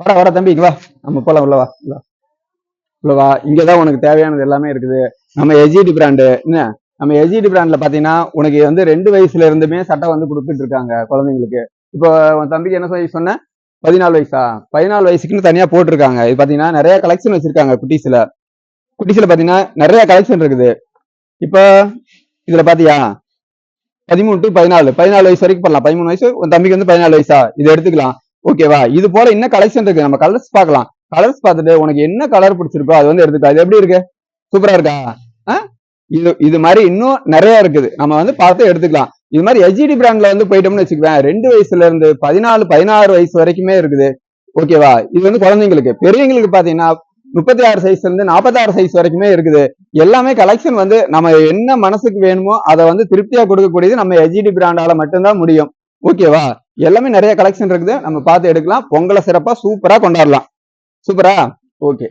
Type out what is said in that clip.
வர வர தம்பி இங்க வா. நம்ம போலாம் உள்ள வா உள்ள உள்ள வா. இங்கதான் உனக்கு தேவையானது எல்லாமே இருக்குது. நம்ம எஜிடி பிராண்டு என்ன? நம்ம எஜிடி பிராண்ட்ல பாத்தீங்கன்னா உனக்கு வந்து ரெண்டு வயசுல இருந்துமே சட்டை வந்து கொடுத்துட்டு இருக்காங்க குழந்தைங்களுக்கு. இப்போ உன் தம்பிக்கு என்ன சொல்லி சொன்ன? பதினாலு வயசா? பதினாலு வயசுக்குன்னு தனியா போட்டிருக்காங்க. இது பாத்தீங்கன்னா நிறைய கலெக்ஷன் வச்சிருக்காங்க குட்டீஸ்ல. குட்டீஸ்ல பாத்தீங்கன்னா நிறைய கலெக்ஷன் இருக்குது. இப்போ இதுல பாத்தியா? பதிமூணு டு பதினாலு. பதினாலு வயசு வரைக்கும் பண்ணலாம் பதிமூணு வயசு உன் தம்பிக்கு வந்து பதினாலு வயசா? இது எடுத்துக்கலாம். ஓகேவா இது போல இன்னும் கலெக்ஷன் இருக்கு. நம்ம கலர்ஸ் பார்க்கலாம். கலர்ஸ் பார்த்துட்டு உனக்கு என்ன கலர் பிடிச்சிருக்கோ அது வந்து எடுத்துக்கலாம் அது எப்படி இருக்கு? சூப்பரா இருக்கா? இது இது மாதிரி இன்னும் நிறைய இருக்குது. நம்ம வந்து பார்த்து எடுத்துக்கலாம். இது மாதிரி எஜிடி பிராண்ட்ல வந்து போயிட்டோம்னு வச்சுக்குவேன் ரெண்டு வயசுல இருந்து பதினாலு பதினாறு வயசு வரைக்குமே இருக்குது. ஓகேவா இது வந்து குழந்தைங்களுக்கு. பெரியவங்களுக்கு பாத்தீங்கன்னா முப்பத்தி ஆறு சைஸ்ல இருந்து நாற்பத்தாறு சைஸ் வரைக்குமே இருக்குது. எல்லாமே கலெக்ஷன் வந்து நம்ம என்ன மனசுக்கு வேணுமோ அதை வந்து திருப்தியா கொடுக்கக்கூடியது நம்ம எஜிடி பிராண்டால மட்டும்தான் முடியும். ஓகேவா எல்லாமே நிறைய கலெக்ஷன் இருக்குது. நம்ம பார்த்து எடுக்கலாம். பொங்கலை சிறப்பா சூப்பரா கொண்டாடலாம். சூப்பரா? ஓகே